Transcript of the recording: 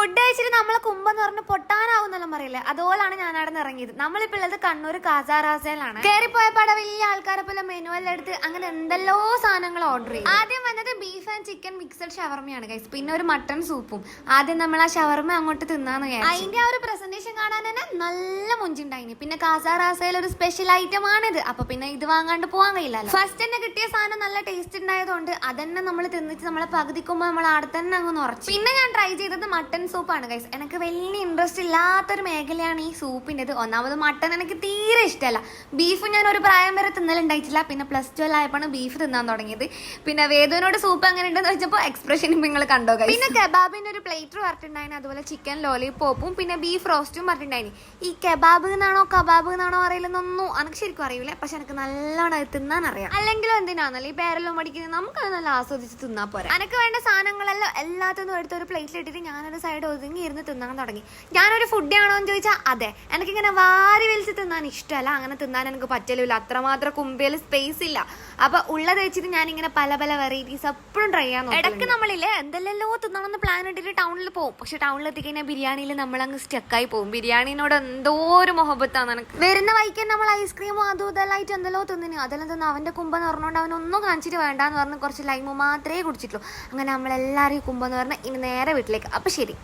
Food കഴിച്ചിട്ട് നമ്മളെ കുമ്പെന്ന് പറഞ്ഞ് പൊട്ടാനാവുന്നല്ലോ പറയില്ലേ അതുപോലാണ് ഞാൻ അവിടെ നിന്ന് ഇറങ്ങിയത്. നമ്മളിപ്പോൾ ഉള്ളത് കണ്ണൂർ കാസാറാസയിലാണ് അവിടെ വലിയ ആൾക്കാരെ പോലെ മെനു എല്ലാം എടുത്ത് അങ്ങനെ എന്തെല്ലോ സാധനങ്ങൾ ഓർഡർ ചെയ്തു. ആദ്യം വന്നത് ബീഫ് ആൻഡ് ചിക്കൻ മിക്സഡ് ഷവർമയാണ് ഗൈസ് പിന്നെ ഒരു മട്ടൺ സൂപ്പും ആദ്യം നമ്മൾ ആ ഷവർമ അങ്ങോട്ട് തിന്നാന്ന് അതിന്റെ ആ ഒരു പ്രസന്റേഷൻ കാണാൻ തന്നെ നല്ല മുഞ്ചുണ്ടായിന്. പിന്നെ കാസാറാസയിൽ ഒരു സ്പെഷ്യൽ ഐറ്റം ആണിത്. അപ്പൊ പിന്നെ ഇത് വാങ്ങാണ്ട് പോകാൻ കഴിയില്ലല്ലോ ഫസ്റ്റ് തന്നെ കിട്ടിയ സാധനം നല്ല ടേസ്റ്റ് ഉണ്ടായതുകൊണ്ട് അതന്നെ നമ്മൾ തിന്നിച്ച് നമ്മളെ പകുതിക്കുമ്പോൾ നമ്മൾ അവിടെ തന്നെ അങ്ങ് ഉറച്ചു പിന്നെ ഞാൻ ട്രൈ ചെയ്തത് മട്ടൺ സൂപ്പാണ് ഗൈസ് എനിക്ക് വലിയ ഇൻട്രസ്റ്റ് ഇല്ലാത്തൊരു മേഖലയാണ് ഈ സൂപ്പിന്റെത് ഒന്നാമത് മട്ടൻ എനിക്ക് തീരെ ഇഷ്ടമല്ല ബീഫ് ഞാൻ ഒരു പ്രായം വരെ തിന്നലുണ്ടായിട്ടില്ല. പിന്നെ പ്ലസ് ടു ആയപ്പോൾ ബീഫ് തിന്നാൻ തുടങ്ങിയത്. പിന്നെ വേദുവിനോട് സൂപ്പ് എങ്ങനെ ഉണ്ടെന്ന് വെച്ചപ്പോൾ എക്സ്പ്രഷൻ നിങ്ങൾ കണ്ടോ ഗൈസ് പിന്നെ കബാബിന്റെ ഒരു പ്ലേറ്റ് പറഞ്ഞിട്ടുണ്ടായിരുന്നു അതുപോലെ ചിക്കൻ ലോലിപോപ്പും പിന്നെ ബീഫ് റോസ്റ്റും പറഞ്ഞിട്ടുണ്ടായിരുന്നു ഈ കബാബ് എന്നാണോ കബാബ് എന്നാണോ അറിയില്ലെന്നൊന്നും എനിക്ക് ശരിക്കും അറിയില്ല പക്ഷെ എനിക്ക് നല്ലോണം അത് തിന്നാൻ അറിയാം അല്ലെങ്കിലും എന്തിനാണല്ലോ ഈ പേരെല്ലാം മടിക്കുന്നത് നമുക്ക് അത് നല്ല ആസ്വദിച്ച് തിന്നാൻ പോരാ. എനിക്ക് വേണ്ട സാധനങ്ങളെല്ലാം എല്ലാത്തിനും എടുത്ത് ഒരു പ്ലേറ്റിൽ ഇട്ടിട്ട് ഞാനൊരു സൈഡ് ഒതുങ്ങി ഇരുന്ന് തിന്നാൻ തുടങ്ങി. ഞാനൊരു ഫുഡ് ആണോ എന്ന് ചോദിച്ചാൽ അതെ. എനിക്കിങ്ങനെ വാരി വലിച്ച് തിന്നാൻ ഇഷ്ടമല്ല അങ്ങനെ തിന്നാൻ എനിക്ക് പറ്റലില്ല അത്രമാത്രം കുമ്പിയിൽ സ്പേസ് ഇല്ല. അപ്പൊ ഉള്ളത് വെച്ചിട്ട് ഞാനിങ്ങനെ പല പല വെറൈറ്റീസ് എപ്പോഴും ട്രൈ ചെയ്യാൻ ഇടയ്ക്ക് നമ്മളില്ലേ എന്തെല്ലോ തിന്നണമെന്ന് പ്ലാൻ ഇട്ടിട്ട് ടൗണിൽ പോകും പക്ഷെ ടൗണിൽ എത്തിക്കഴിഞ്ഞാൽ ബിരിയാണിയിൽ നമ്മളങ്ങ് സ്റ്റക്കായി പോകും. ബിരിയാണിനോട് എന്തോ ഒരു മുഹബത്താണ് എനിക്ക് വരുന്ന വൈക്കൻ നമ്മൾ ഐസ്ക്രീമോ അതും ഇതെല്ലാമായിട്ട് എന്തല്ലോ തിന്നിന്. അതെല്ലാം തിന്ന് അവന്റെ കുമ്പെന്ന് പറഞ്ഞുകൊണ്ട് അവനൊന്നും കാണിച്ചിട്ട് വേണ്ടാന്ന് പറഞ്ഞ് കുറച്ച് ലൈമ് മാത്രമേ കുടിച്ചിട്ടുള്ളൂ. അങ്ങനെ നമ്മളെല്ലാവരെയും കുമ്പെന്ന് പറഞ്ഞ് ഇനി നേരെ വീട്ടിലേക്ക്. അപ്പൊ ശരി.